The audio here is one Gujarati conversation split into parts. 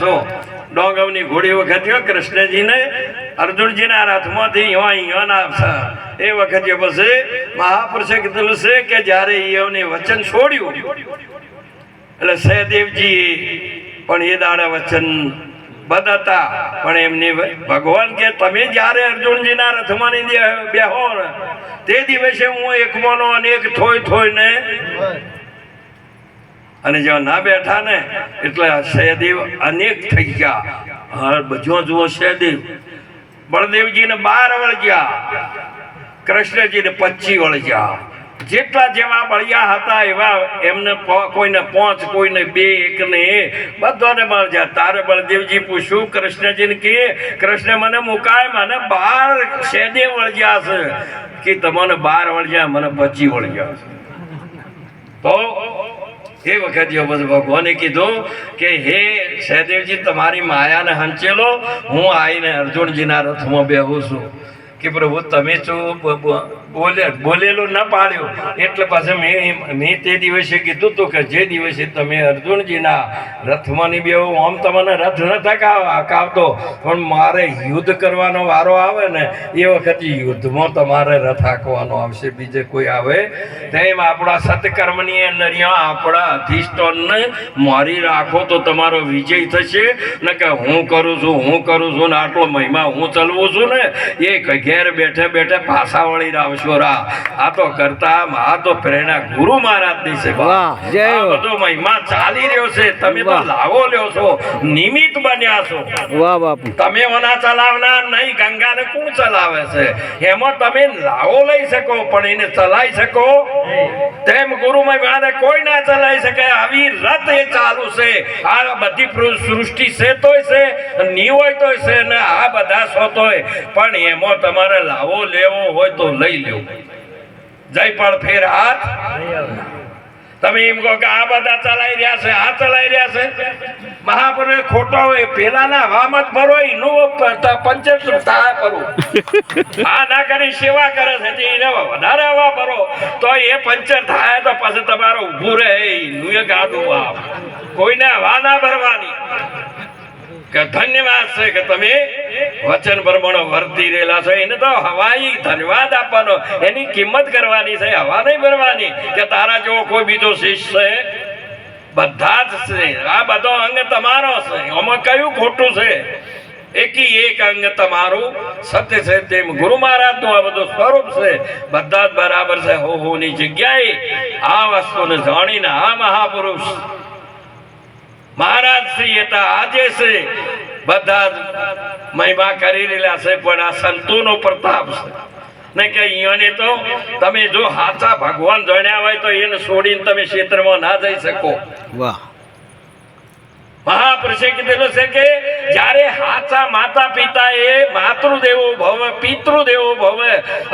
જો ડોંગવની ઘોડી વખત કૃષ્ણજીને, અર્જુનજીના રથમાંથી ઈવા ઈવાના એ વખતે પછી મહાપુરુષે કીધેલું છે કે જ્યારે ઈવને વચન છોડ્યું. એટલે સહદેવજી પણ એ દાડે વચન બદતા પણ એમની ભગવાન કે તમે જ્યારે અર્જુનજીના રથમાં બેહો ને, તે દિવસે હું એકમાંનો અને થોય થોય ને અને જેવા ના બેઠા ને, એટલે સહદેવ અનેક થઈ ગયા. બધો જુઓ સહદેવ. બળદેવજીને બાર વળગ્યા. કૃષ્ણજીને પચી વળગ્યા. જેટલા જેવા બળિયા હતા એવા એમને કોઈને પાંચ, કોઈને બે, એકને બધાને મળજા તારે બળદેવજી પૂછ્યું, કૃષ્ણજીને કે, કૃષ્ણ, મને મુકાય, મને બાર સહદેવ વળગ્યા છે. કે તમને બાર વળગ્યા, મને પચી વળગ્યા છે. તો એ વખતે ભગવાને કીધું કે હે સહદેવજી, તમારી માયાને હંચેલો, હું આવીને અર્જુનજીના રથમાં બેહું છું. કે પ્રભુ, તમે શું બોલે, બોલેલો ન પાડ્યો. એટલે પાછા મેં મેં તે દિવસે કીધું હતું કે જે દિવસે તમે અર્જુનજીના રથમાં બેહો, આમ તમને રથ ન થકાવ હકાવતો પણ મારે યુદ્ધ કરવાનો વારો આવે ને, એ વખતે યુદ્ધમાં તમારે રથ હાંકવાનો આવશે. બીજે કોઈ આવે તેમ આપણા સત્કર્મની અંદરિયા આપણા અધિષ્ઠાનને મારી રાખો તો તમારો વિજય થશે. ને કે હું કરું છું, હું કરું છું ને આટલો મહિમા હું ચલવું છું ને એ ઘેર બેઠે બેઠે પાછા વળી આવશો રા આ તો કરતા આ તો પ્રેરણા ગુરુ મહારાજની છે જય આ બધો મહિમા ચાલી રહ્યો છે. તમે તો લાવો લ્યો છો નિમિત બન્યા છો. વાહ બાપુ. તમે ઓના ચલાવનાર નહીં ગંગાને કોણ ચલાવે છે? એમાં તમે લાવો લઈ શકો પણ એને ચલાવી શકો. તેમ ગુરુમય ને કોઈ ના ચલાવી શકે. આવી રથ એ ચાલુ છે. આ બધી સૃષ્ટિ છે તોય છે ની હોય તોય છે ને આ બધા તોય પણ એમાં તમારે લાવો લેવો હોય તો લઈ લેવો જય પણ ફેર હાથ. તમે એમ કહો કે આ બધા ચલાઈ રહ્યા છે, આ ચલાઈ રહ્યા છે. મહાપુરુષ ખોટો હોય, પેલાના હવામાં ભરો ના કરી, સેવા કરે છે વધારે હવા ભરો. તો એ પંચર થાય તો પછી તમારો ઊભું રહે નું એ ગાડું આપ. કોઈને હવા ના ભરવાની. કે ધન્યવાદ છે કે તમે વચન પ્રમાણે વર્તી રહેલા છો. એને તો હવાઈ ધન્યવાદ આપવાનો. એની કિંમત કરવાની છે, હવા નહીં ભરવાની. કે તારા જેવો કોઈ બીજો શિષ્ય છે? બધા જ છે. આ બધો અંગ તમારો છે. આમાં કયું ખોટું છે? એકી એક અંગ તમારું. સત્ય છે તેમ ગુરુ મહારાજનું આ બધું સ્વરૂપ છે. બધા જ બરાબર છે. હો, હોની જગ્યાએ આ વસ્તુને જાણીને આ મહાપુરુષ મહારાજ શ્રી હતા આજે છે. બધા મહિમા કરી રહેલા છે પણ આ સંતોનો પ્રતાપ છે. ને કે અહીંયાને તો તમે જો હાચા ભગવાન જાણ્યા હોય તો એને છોડીને તમે ક્ષેત્રમાં ના જઈ શકો. વાહ. મહાપુરુષે કીધેલું છે કે જ્યારે હાચા માતા પિતા એ માતૃદેવો ભવ, પિતૃદેવો ભવ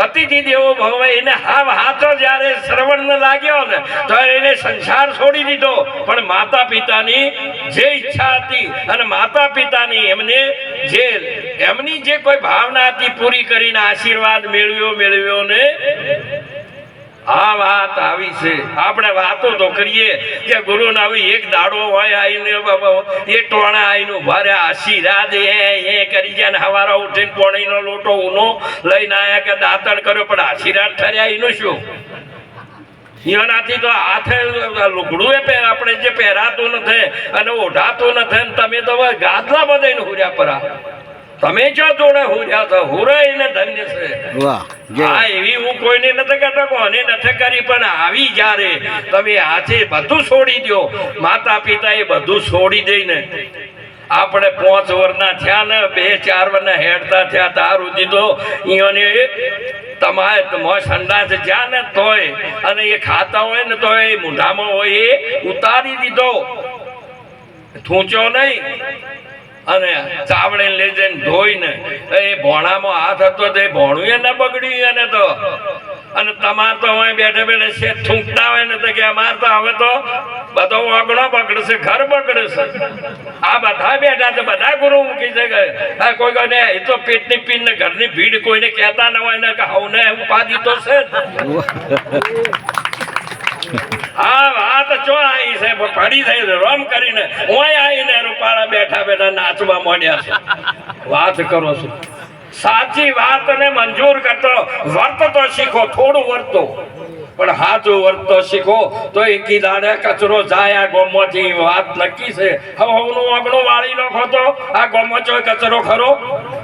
અતિથિ દેવો ભવ, એને હાવ હાચો જ્યારે શ્રવણ લાગ્યો ને તો એને સંસાર છોડી દીધો. પણ માતા પિતાની જે ઈચ્છા હતી અને માતા પિતાની એમને જે, એમની જે કોઈ ભાવના હતી, પૂરી કરીને આશીર્વાદ મેળવ્યો મેળવ્યો ને આ વાત આવી છે. આપણે વાતો તો કરીએ કે ગુરુ આવી એક દાડો હોય આઈને એ ટોણા આઈનું ભારે આશીર્વાદ એ એ કરી જાય ને હવારા ઉઠીને પોણીનો લોટો ઉનો લઈને આયા કે દાંતણ કર્યો, પણ આશીર્વાદ ઠર્યા એનું શું? એનાથી તો હાથે લુગડું એ આપણે જે પહેરાતું નથી અને ઓઢાતું નથી તમે તો ગાદલા બધાને હુર્યા પરા. તમે જો જોડે હુર્યા તો હુરાય એને ધન્ય છે. વાહ હા એવી હું કોઈને નથી કહેતો કોને નથી કરી પણ આવી જ્યારે તમે હાથે બધું છોડી દો માતા પિતા એ બધું છોડી દઈને આપણે પાંચ વર્ષના થયા ને બે ચાર વર્ષના હેડતા થયા તાર દીધો અહીંયાને તમારે સંડાસ જ્યાં ને તોય અને એ ખાતા હોય ને તોય એ મોઢામાં હોય એ ઉતારી દીધો. થૂંચો નહીં. અને ચાવડે લઈ જઈને ધોઈને એ ભોણામાં હાથ હતો તે ભોણું એ ન બગડ્યું એને તો અને તમાર તો હવે બેઠે બેઠે છે, થૂંકતા હોય ને તો કે અમાર તો હવે તો બધો ઓગણો બગડશે, ઘર બગડશે આ બધા બેઠા છે, બધા ગુરુ મૂકી છે કે, આ કોઈ કોઈને એ તો પેટની પીન ને ઘરની ભીડ કોઈને કહેતા ન હોય ને કે હવને ઉપાધિ તો છે. આ વાત ચો આવી છે? પડી થઈ છે. રોમ કરીને હું આવીને રૂપાળા બેઠા બેઠા નાચવા માંડ્યા છે. વાત કરો છો. સાચી વાતને મંજૂર કરતો, વર્તતો શીખો, થોડું વર્તો. પણ હાજો વર્તતો શીખો, તો એકી દાડે કચરો જાય, આ ગોમોથી વાત નક્કી છે. હવે હવનું અગણો વાળી નાખો તો, આ ગોમો કચરો ખરો?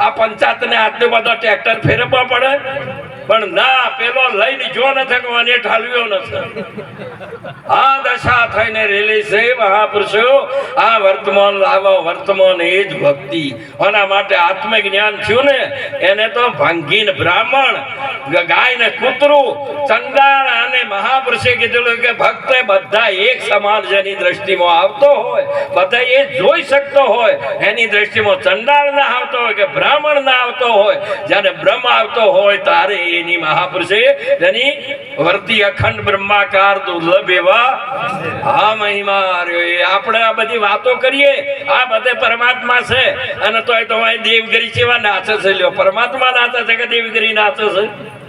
આ પંચાયતને આટલું બધો ટ્રેક્ટર ફેરવવા પડે? પણ ના, પેલો લઈને જો નથી કે મને ઠાલવ્યો નથી. આ દશા થઈને રેલી છે, મહાપુરુષો. આ વર્તમાન લાવો વર્તમાન એ જ ભક્તિ. આના માટે આત્મજ્ઞાન થયું ને, એને તો ભાંગીન બ્રાહ્મણ ગાય ને કૂતરું, ચંડાળ બ્રાહ્મણ ના આવતો હોય, જ્યારે બ્રહ્મ આવતો હોય તારે એની મહાપુરુષે તેની વર્તી અખંડ બ્રહ્માકાર દુર્લભ એવા હા મહિમા આપણે આ બધી વાતો કરીએ, આ બધે પરમાત્મા છે, અને તોય તો દેવગરી જેવા નાચે છે. લ્યો, પરમાત્મા નાચે છે કે દેવગરી નાચે છે?